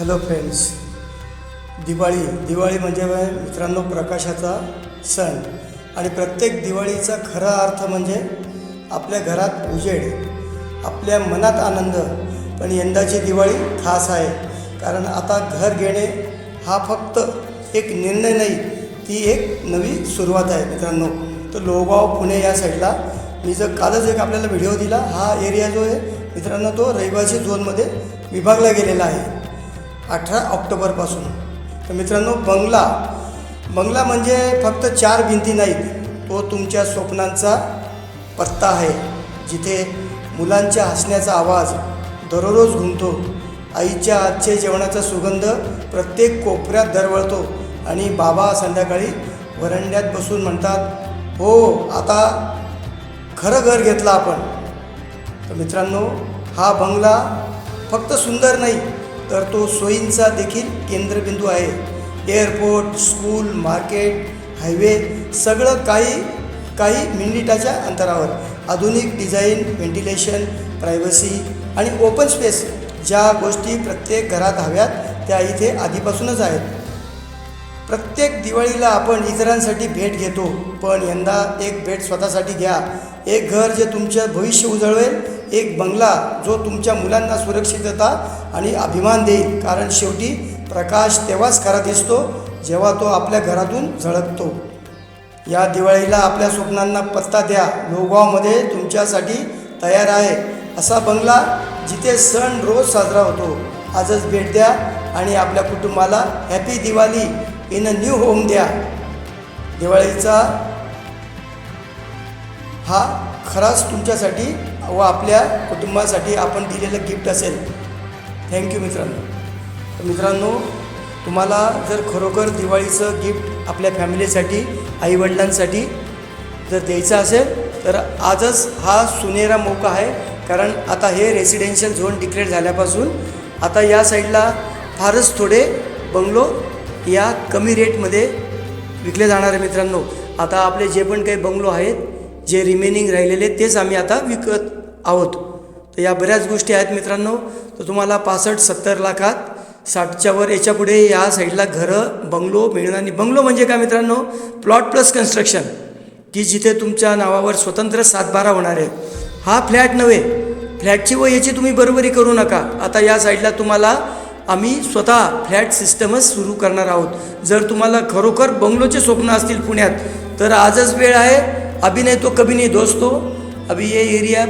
Hello friends Diwali. Diwali म्हणजे मित्रांनो प्रकाशाचा सण. आणि प्रत्येक दिवाळीचा खरा अर्थ म्हणजे आपल्या घरात उजेड आपल्या मनात आनंद. पण यंदाची दिवाळी खास आहे. कारण आता घर घेणे हा फक्त एक निर्णय नाही ती एक नवी सुरुवात आहे मित्रांनो. तर लोगाव पुणे या साईडला मी जर कालच एक आपल्याला व्हिडिओ दिला हा एरिया जो आहे मित्रांनो तो रहिवासी झोनमध्ये विभागला गेलेला आहे. अठरा ऑक्टोबरपासून तर मित्रांनो बंगला. बंगला म्हणजे फक्त चार भिंती नाहीत. तो तुमच्या स्वप्नांचा पत्ता आहे. जिथे मुलांच्या हसण्याचा आवाज दररोज घुमतो आईच्या आजच्या जेवणाचा सुगंध प्रत्येक कोपऱ्यात दरवळतो आणि बाबा संध्याकाळी वरंड्यात बसून म्हणतात हो आता खरं घर घेतलं आपण. तर मित्रांनो हा बंगला फक्त सुंदर नाही तर तो सोयींचा देखील केंद्रबिंदू आहे. एअरपोर्ट स्कूल मार्केट हायवे सगळं काही काही मिनिटाच्या अंतरावर. आधुनिक डिझाईन व्हेंटिलेशन प्रायव्हसी आणि ओपन स्पेस ज्या गोष्टी प्रत्येक घरात हव्यात त्या इथे आधीपासूनच आहेत. प्रत्येक दिवाळीला आपण इतरांसाठी भेट घेतो. पण यंदा एक भेट स्वतःसाठी घ्या. एक घर जे तुमचं भविष्य उजळवेल एक बंगला जो तुमच्या मुलांना सुरक्षितता आणि अभिमान देईल. कारण शेवटी प्रकाश तेव्हाच खरा दिसतो जेव्हा तो आपल्या घरातून झळकतो. या दिवाळीला आपल्या स्वप्नांना पत्ता द्या. लोगावमध्ये तुमच्यासाठी तयार आहे असा बंगला जिथे सण रोज साजरा होतो. आजच भेट द्या आणि आपल्या कुटुंबाला happy Diwali. In a new home द्या। दिवाळीचा हा खराच तुमच्यासाठी व आपल्या कुटुंबासाठी आपण दिलेलं गिफ्ट असेल. थँक्यू मित्रांनो. तर मित्रांनो तुम्हाला जर खरोखर दिवाळीचं गिफ्ट आपल्या फॅमिलीसाठी आईवडिलांसाठी जर द्यायचं असेल तर आजच हा सुनेरा मौका आहे. कारण आता हे रेसिडेन्शियल झोन डिक्लेअर झाल्यापासून आता या साईडला फारच थोडे बंगलो या कमी रेटमध्ये विकले जाणार आहे मित्रांनो आता आपले जे पण काही बंगलो आहेत जे रिमेनिंग राहिलेले तेच आम्ही आता विकत आहोत. तर या बऱ्याच गोष्टी आहेत मित्रांनो तर तुम्हाला पासष्ट सत्तर लाखात साठच्या वर याच्यापुढे या साईडला घरं बंगलो मिळणार आणि बंगलो म्हणजे काय मित्रांनो प्लॉट प्लस कन्स्ट्रक्शन की जिथे तुमच्या नावावर स्वतंत्र सातबारा होणार आहे. हा फ्लॅट नव्हे फ्लॅटची व याची तुम्ही बरोबरी करू नका. आता या साईडला तुम्हाला आम्ही स्वतः फ्लॅट सिस्टमच सुरू करणार आहोत. जर तुम्हाला खरोखर बंगलोचे स्वप्न असतील पुण्यात तर आजच वेळ आहे. अभी नहीं तो कभी नहीं दोस्तों. अभी ये एरिया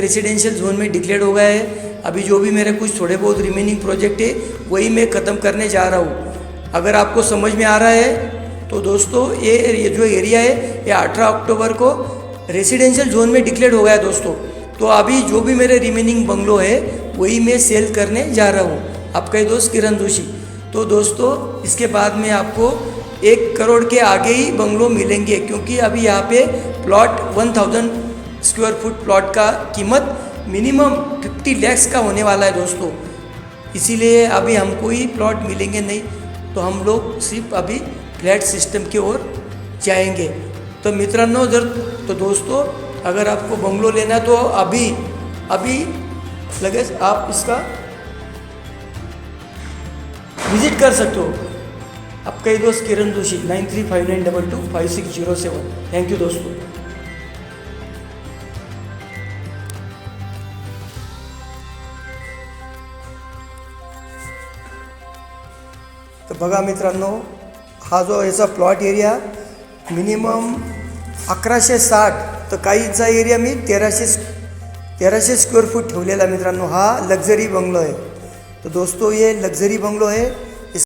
रेसिडेंशियल जोन में डिक्लेयर हो गया है. अभी जो भी मेरे कुछ थोड़े बहुत रिमेनिंग प्रोजेक्ट है वही मैं ख़त्म करने जा रहा हूँ. अगर आपको समझ में आ रहा है तो दोस्तों ये ये जो एरिया है ये अठारह अक्टूबर को रेसिडेंशियल जोन में डिक्लेयर हो गया है दोस्तों. तो अभी जो भी मेरे रिमेनिंग बंगलो है वही मैं सेल करने जा रहा हूँ. आपका ही दोस्त किरण जोशी तो दोस्तों, इसके बाद में आपको एक करोड़ के आगे ही बंगलो मिलेंगे, क्योंकि अभी यहाँ पे plot one thousand square foot plot का कीमत मिनिमम फिफ्टी लैक्स का होने वाला है दोस्तों। इसीलिए अभी हमको ही प्लॉट मिलेंगे नहीं तो हम लोग सिर्फ़ अभी फ्लैट सिस्टम की ओर जाएँगे। तो मित्रांनो, जर तो दोस्तों, अगर आपको बंगलो लेना है तो अभी अभी लगे आप इसका विजिट कर सकते. हो आपका ही दोस्त Kiran Joshi nine three five nine double two five six zero seven. Thank you दोस्तों. तर बघा मित्रांनो हा जो याचा प्लॉट एरिया मिनिमम अकराशे साठ तर काहीचा एरिया मी तेराशे तेराशे स्क्वेअर फूट ठेवलेला मित्रांनो हा लक्झरी बंगलो आहे. तर दोस्तों ये लक्झरी बंगलो आहे.